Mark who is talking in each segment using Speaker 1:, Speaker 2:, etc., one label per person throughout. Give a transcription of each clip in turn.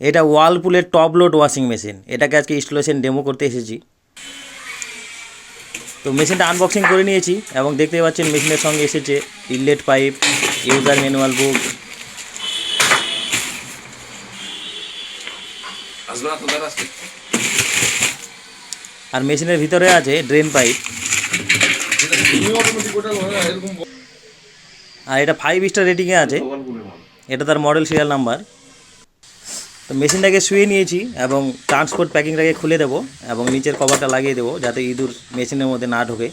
Speaker 1: এটা ওয়ালপুলের top load washing machine এটাকে আজকে ইনস্টলেশন ডেমো করতে এসেছি। তো মেশিনটা আনবক্সিং করে নিয়েছি এবং দেখতে পাচ্ছেন মেশিনের সঙ্গে এসেছে inlet pipe user manual book আর মেশিনের ভিতরে আছে ড্রেন পাইপ আর এটা ফাইভ স্টার রেটিংয়ে আছে। এটা তার মডেল সিরিয়াল নাম্বার তো মেশিনটাকে শুয়ে নিয়েছি এবং ট্রান্সপোর্ট প্যাকিংটাকে খুলে দেবো এবং নিচের কভারটা লাগিয়ে দেবো যাতে ইঁদুর মেশিনের মধ্যে না ঢোকে।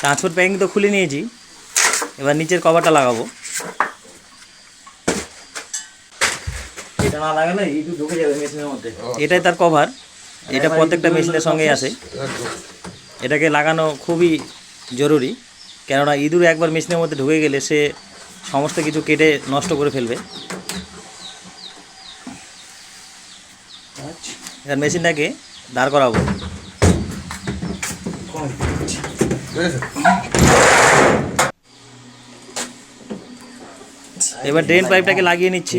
Speaker 1: ট্রান্সপোর্ট প্যাকিং তো খুলে নিয়েছি। এবার নিচের কভারটা লাগাবো। এটা না লাগালে ইঁদুর ঢুকে যাবে মেশিনের মধ্যে। এটাই তার কভার। এটা প্রত্যেকটা মেশিনের সঙ্গেই আসে এটাকে লাগানো খুবই জরুরি। কেননা ইঁদুর একবার মেশিনের মধ্যে ঢুকে গেলে সে সমস্ত কিছু কেটে নষ্ট করে ফেলবে। এবার মেশিনটাকে দাঁড় করাবো
Speaker 2: ঠিক আছে
Speaker 1: এবার ড্রেন পাইপটাকে লাগিয়ে নিচ্ছি।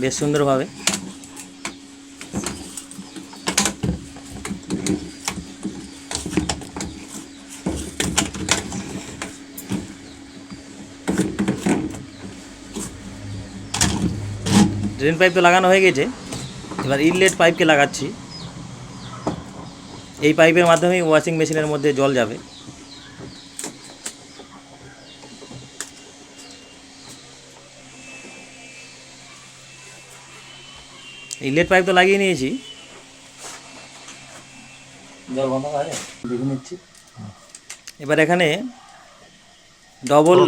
Speaker 1: বেশ সুন্দরভাবে। ড্রেন পাইপ তো লাগানো হয়ে গেছে। এবার ইনলেট পাইপকে লাগাচ্ছি। এই পাইপের মাধ্যমেই ওয়াশিং মেশিনের মধ্যে জল যাবে। ইলেট পাইপ তো লাগিয়ে নিয়েছি। জল বন্ধ করা দেখে নিচ্ছি। এবার এখানে ডবল।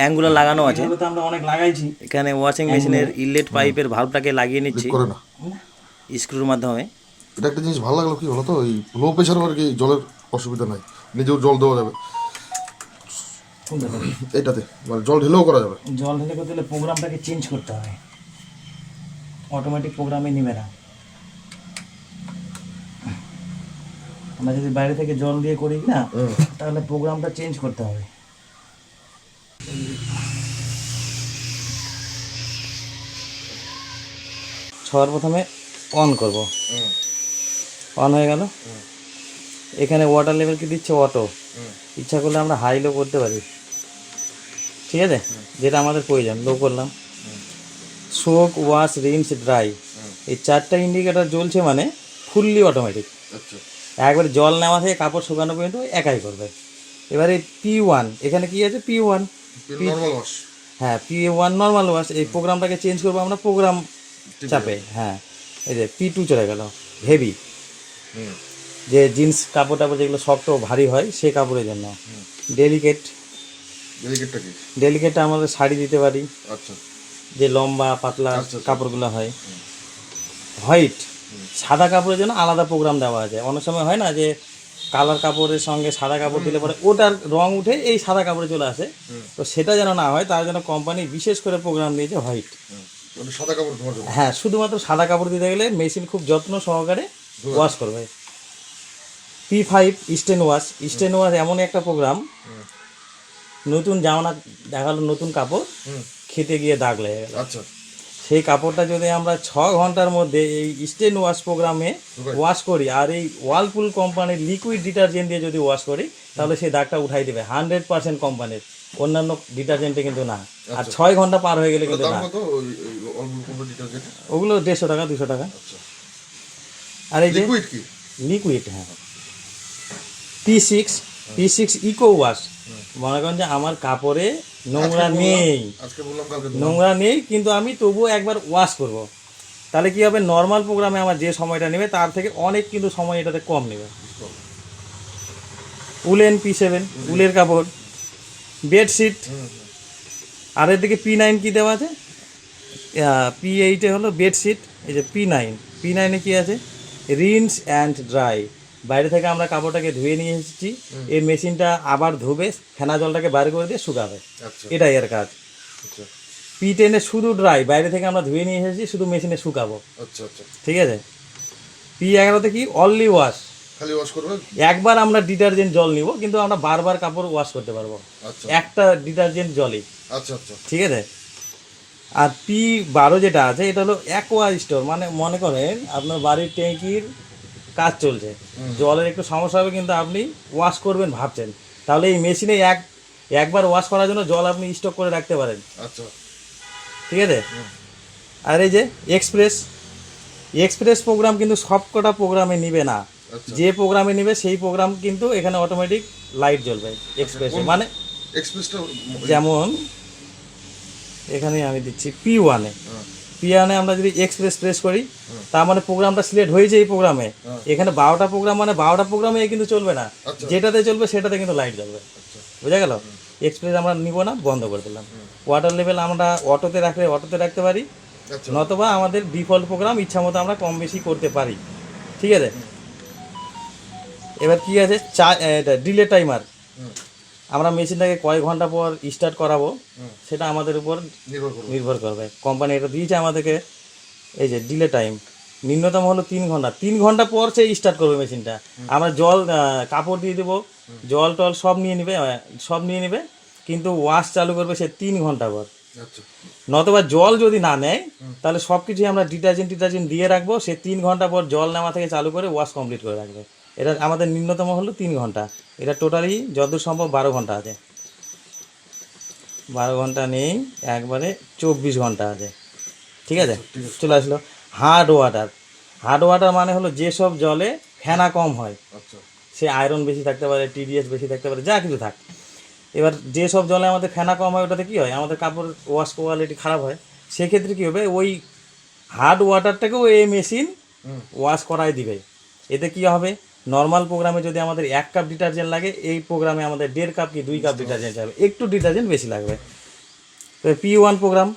Speaker 1: অ্যাঙ্গুলার লাগানো আছে।
Speaker 3: আমরা অনেক লাগাইছি।
Speaker 1: এখানে ওয়াশিং মেশিনের ইনলেট পাইপের ভালভটাকে লাগিয়ে নিচ্ছি। স্ক্রুর মাধ্যমে।
Speaker 2: এটা একটা জিনিস ভালো লাগল কি বলো তো? এই লো প্রেশার আর কি জলের অসুবিধা নাই। নিজেও জল দেওয়া যাবে। এটাতে মানে জল ঢেলেও করা যাবে।
Speaker 3: জল ঢেলে করতে হলে প্রোগ্রামটাকে চেঞ্জ করতে হয় অটোমেটিক প্রোগ্রামে নিবে না। আমরা যদি বাইরে থেকে জল দিয়ে করি না। তাহলে প্রোগ্রামটা চেঞ্জ করতে হবে।
Speaker 1: সবার প্রথমে অন করব। অন হয়ে গেল। এখানে ওয়াটার লেভেল কি দিচ্ছে? অটো ইচ্ছা করলে আমরা হাই লো করতে পারি। ঠিক আছে? যেটা আমাদের প্রয়োজন লো করলাম। শোক ওয়াশ রিন্স ড্রাই এই চারটা ইন্ডিকেটার জ্বলছে মানে ফুললি অটোমেটিক একবারে জল নেওয়া থেকে কাপড় শুকানো পর্যন্ত একাই করবে। এবারে পি ওয়ান এখানে কি আছে? পি ওয়ান হ্যাঁ পি ওয়ান নর্মাল ওয়াশ এই প্রোগ্রামটাকে চেঞ্জ করব আমরা প্রোগ্রাম চাপে। হ্যাঁ। এই যে পি টু চলে গেল। হেভি যে জিন্স কাপড় টাপড় যেগুলো শক্ত ভারী হয় সে কাপড়ের জন্য। ডেলিকেট
Speaker 2: ডেলিকেটটা কি?
Speaker 1: ডেলিকেটটা আমাদের শাড়ি দিতে পারি।
Speaker 2: আচ্ছা।
Speaker 1: যে লম্বা পাতলা
Speaker 2: আচ্ছা, আচ্ছা।
Speaker 1: কাপড়গুলো হয়। হোয়াইট সাদা কাপড়ের জন্য আলাদা প্রোগ্রাম দেওয়া যায় অনেক সময় হয় না যে কালার কাপড়ের সঙ্গে সাদা কাপড় দিলে পরে ওটার রং উঠে এই সাদা কাপড়ে চলে আসে। তো সেটা যেন না হয় তার জন্য কোম্পানি বিশেষ করে প্রোগ্রাম দিয়েছে হোয়াইট
Speaker 2: সাদা কাপড়
Speaker 1: হ্যাঁ শুধুমাত্র সাদা কাপড় দিতে গেলে মেশিন খুব যত্ন সহকারে ওয়াশ করবে P five stain wash stain wash এমন একটা প্রোগ্রাম নতুন জামা দেখাল নতুন কাপড়। খেতে গিয়ে দাগ লেগে গেল।
Speaker 2: আচ্ছা।
Speaker 1: সেই কাপড়টা যদি আমরা ছ ঘণ্টার মধ্যে এই স্টেন ওয়াশ প্রোগ্রামে ওয়াশ করি আর এই ওয়ালপুল কোম্পানির লিকুইড ডিটারজেন্ট দিয়ে যদি ওয়াশ করি তাহলে সেই দাগটা উঠাই দেবে। হান্ড্রেড পার্সেন্ট কোম্পানির অন্যান্য ডিটারজেন্টে কিন্তু না। আর ছয় ঘণ্টা পার হয়ে গেলে কিন্তু না। ওগুলো দেড়শো টাকা দুশো টাকা।
Speaker 2: আচ্ছা।
Speaker 1: আর এই যে
Speaker 2: লিকুইড কি?
Speaker 1: লিকুইড হ্যাঁ। P six P six eco wash মনে করেন যে আমার কাপড়ে নোংরা নেই।
Speaker 2: আজকে বললাম কালকে
Speaker 1: নোংরা নেই কিন্তু আমি তবুও একবার ওয়াশ করব। তাহলে কি হবে? নর্মাল প্রোগ্রামে আমার যে সময়টা নেবে তার থেকে অনেক কিন্তু সময় এটাতে কম নেবে। উলেন পি সেভেন উলের কাপড় বেডশিট আর এদিকে পি নাইন কী দেওয়া আছে? পি এইটে হলো বেডশিট এই যে পি নাইন পি নাইনে কী আছে? রিন্স অ্যান্ড ড্রাই বাইরে থেকে আমরা কাপড়টাকে ধুয়ে নিয়ে এসেছি। এই মেশিনটা আবার ধুবে ফেনা জলটাকে বাইরে করে দিয়ে শুকাবে।
Speaker 2: আচ্ছা।
Speaker 1: এটাই এর কাজ।
Speaker 2: আচ্ছা।
Speaker 1: পি টেনে শুধু ড্রাই বাইরে থেকে আমরা ধুয়ে নিয়ে এসেছি শুধু মেশিনে শুকাবো।
Speaker 2: আচ্ছা আচ্ছা।
Speaker 1: ঠিক আছে? পি এগারোতে কি? অনলি ওয়াশ
Speaker 2: খালি ওয়াশ করবে
Speaker 1: একবার আমরা ডিটারজেন্ট জল নিব কিন্তু আমরা বারবার কাপড় ওয়াশ করতে পারব।
Speaker 2: আচ্ছা।
Speaker 1: একটা ডিটারজেন্ট জলই।
Speaker 2: আচ্ছা আচ্ছা।
Speaker 1: ঠিক আছে? আর পি বারো যেটা আছে এটা হলো অ্যাকোয়া স্টোর মানে মনে করেন আপনার বাড়ির ট্যাঙ্কির কাজ চলছে। জলের একটু সমস্যা হবে কিন্তু আপনি ওয়াশ করবেন ভাবছেন। তাহলে এই মেশিনে এক একবার ওয়াশ করার জন্য জল আপনি স্টক করে রাখতে পারেন।
Speaker 2: আচ্ছা।
Speaker 1: ঠিক আছে? আর এই যে এক্সপ্রেস এক্সপ্রেস প্রোগ্রাম কিন্তু সব কটা প্রোগ্রামে নিবে না।
Speaker 2: আচ্ছা।
Speaker 1: যে প্রোগ্রামে নিবে সেই প্রোগ্রাম কিন্তু এখানে অটোমেটিক লাইট জ্বলবে এক্সপ্রেসে মানে যেমন এখানে আমি দিচ্ছি পি ওয়ানে পি ওয়ানে আমরা যদি এক্সপ্রেস প্রেস করি তার মানে প্রোগ্রামটা সিলেক্ট হয়েছে এই প্রোগ্রামে এখানে বারোটা প্রোগ্রাম মানে বারোটা প্রোগ্রামে কিন্তু চলবে না।
Speaker 2: আচ্ছা।
Speaker 1: যেটাতে চলবে সেটাতে কিন্তু লাইট জ্বলবে।
Speaker 2: আচ্ছা।
Speaker 1: বুঝা গেল? এক্সপ্রেস আমরা নিব না বন্ধ করে দিলাম। ওয়াটার লেভেল আমরা অটোতে রাখলে অটোতে রাখতে পারি।
Speaker 2: আচ্ছা।
Speaker 1: নতবা আমাদের ডিফল্ট প্রোগ্রাম ইচ্ছা মতো আমরা কম বেশি করতে পারি। ঠিক আছে? এবার কি আছে? চা এটা ডিলে টাইমার আমরা মেশিনটাকে কয় ঘণ্টা পর স্টার্ট করাবো সেটা আমাদের উপর
Speaker 2: নির্ভর করবে।
Speaker 1: কোম্পানি এটা দিয়েছে আমাদেরকে এই যে ডিলে টাইম নিম্নতম হলো তিন ঘণ্টা। তিন ঘণ্টা পর সে স্টার্ট করবে মেশিনটা। আমরা জল কাপড় দিয়ে দেবো জল টল সব নিয়ে নেবে সব নিয়ে নেবে কিন্তু ওয়াশ চালু করবে সে তিন ঘণ্টা পর।
Speaker 2: আচ্ছা।
Speaker 1: নতবা জল যদি না নেয় তাহলে সব কিছুই আমরা ডিটারজেন্ট ডিটারজেন্ট দিয়ে রাখব সে তিন ঘণ্টা পর জল নেওয়া থেকে চালু করে ওয়াশ কমপ্লিট করে রাখবে। এটা আমাদের নিম্নতম হলো তিন ঘণ্টা। এটা টোটালি যতদূর সম্ভব বারো ঘণ্টা আছে। বারো ঘণ্টা নেই একবারে চব্বিশ ঘণ্টা আছে। ঠিক আছে? চলে আসলো। হার্ড ওয়াটার হার্ড ওয়াটার মানে হলো যেসব জলে ফেনা কম হয়।
Speaker 2: আচ্ছা।
Speaker 1: সে আয়রন বেশি থাকতে পারে টিডিএস বেশি থাকতে পারে যা কিছু থাক। এবার যেসব জলে আমাদের ফেনা কম হয় ওটাতে কী হয়? আমাদের কাপড় ওয়াশ কোয়ালিটি খারাপ হয়। সেক্ষেত্রে কী হবে? ওই হার্ড ওয়াটারটাকেও এই মেশিন ওয়াশ করাই দিবে। এতে কী হবে? নর্মাল প্রোগ্রামে যদি আমাদের এক কাপ ডিটারজেন্ট লাগে এই প্রোগ্রামে আমাদের দেড় কাপ কি দুই কাপ ডিটারজেন্ট যাবে একটু ডিটারজেন্ট বেশি লাগবে। তো পি ওয়ান প্রোগ্রাম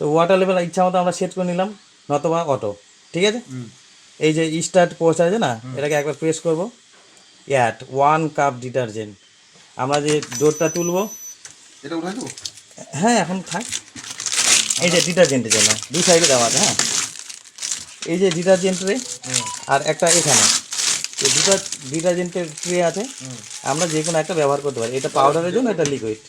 Speaker 1: তো ওয়াটার লেভেল ইচ্ছা মতো আমরা সেট করে নিলাম নতবা অটো ঠিক আছে? এই যে স্টার্ট পোস্ট আছে না এটাকে একবার প্রেস করব। অ্যাট ওয়ান কাপ ডিটারজেন্ট আমরা যে ডোরটা তুলবো।
Speaker 2: এটা উঠাই
Speaker 1: হ্যাঁ এখন থাক। এই যে ডিটারজেন্টের জন্য দুই সাইডে দেওয়া আছে হ্যাঁ? এই যে ডিটারজেন্টরে ট্রে আর একটা এখানে। এই দুটা ডিটারজেন্টের ট্রে আছে। আমরা যে কোনো একটা ব্যবহার করতে পারি। এটা পাউডারের জন্য এটা লিকুইড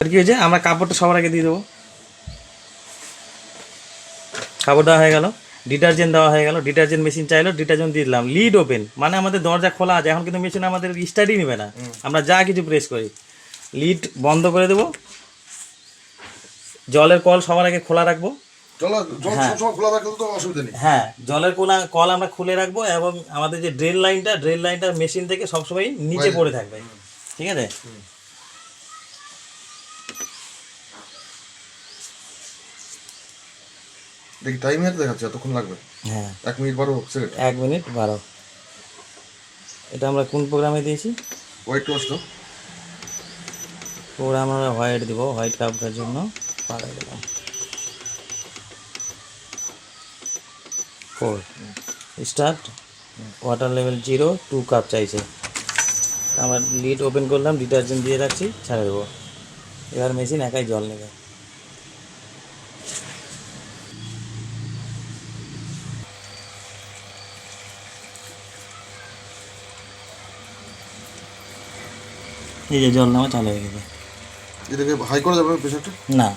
Speaker 1: আর কি হয়েছে? আমরা কাপড়টা সবার আগে দিয়ে দেবো। কাপড় দেওয়া হয়ে গেল। ডিটারজেন্ট দেওয়া হয়ে গেল। ডিটারজেন্ট মেশিন চাইলো ডিটারজেন্ট দিয়ে দিলাম। লিড ওপেন মানে আমাদের দরজা খোলা আছে। এখন কিন্তু মেশিন আমাদের স্টার্টই নেবে না। আমরা যা কিছু প্রেস করি। লিড বন্ধ করে দেবো। জলের কল সবার আগে খোলা রাখব। হ্যাঁ। হ্যাঁ জলের কোলা কল আমরা খুলে রাখব এবং আমাদের যে ড্রেন লাইনটা ড্রেন লাইনটা মেশিন থেকে সবসময় নিচে
Speaker 2: বাইরে।
Speaker 1: পড়ে থাকবে। ঠিক আছে?
Speaker 2: দেখি টাইম এর দেখাচ্ছে এতক্ষণ লাগবে।
Speaker 1: হ্যাঁ।
Speaker 2: এক মিনিট বারো সেকেন্ড
Speaker 1: এক মিনিট বারো। এটা আমরা কোন প্রোগ্রামে দিয়েছি?
Speaker 2: ওয়েট টু তো।
Speaker 1: প্রোগ্রাম আমরা হোয়াইট দিব হোয়াইট কাপটার জন্য। পাড়া দিলাম four start water level zero two cup চাইছে। আমরা লিড ওপেন করলাম ডিটারজেন্ট দিয়ে রাখছি ছেড়ে দেবো। এবার মেশিন একাই জল নেবে। এই যে জল নেওয়া চালু হয়ে গেছে।
Speaker 2: এটাকে হাই করা যাবে প্রেশারটা
Speaker 1: না।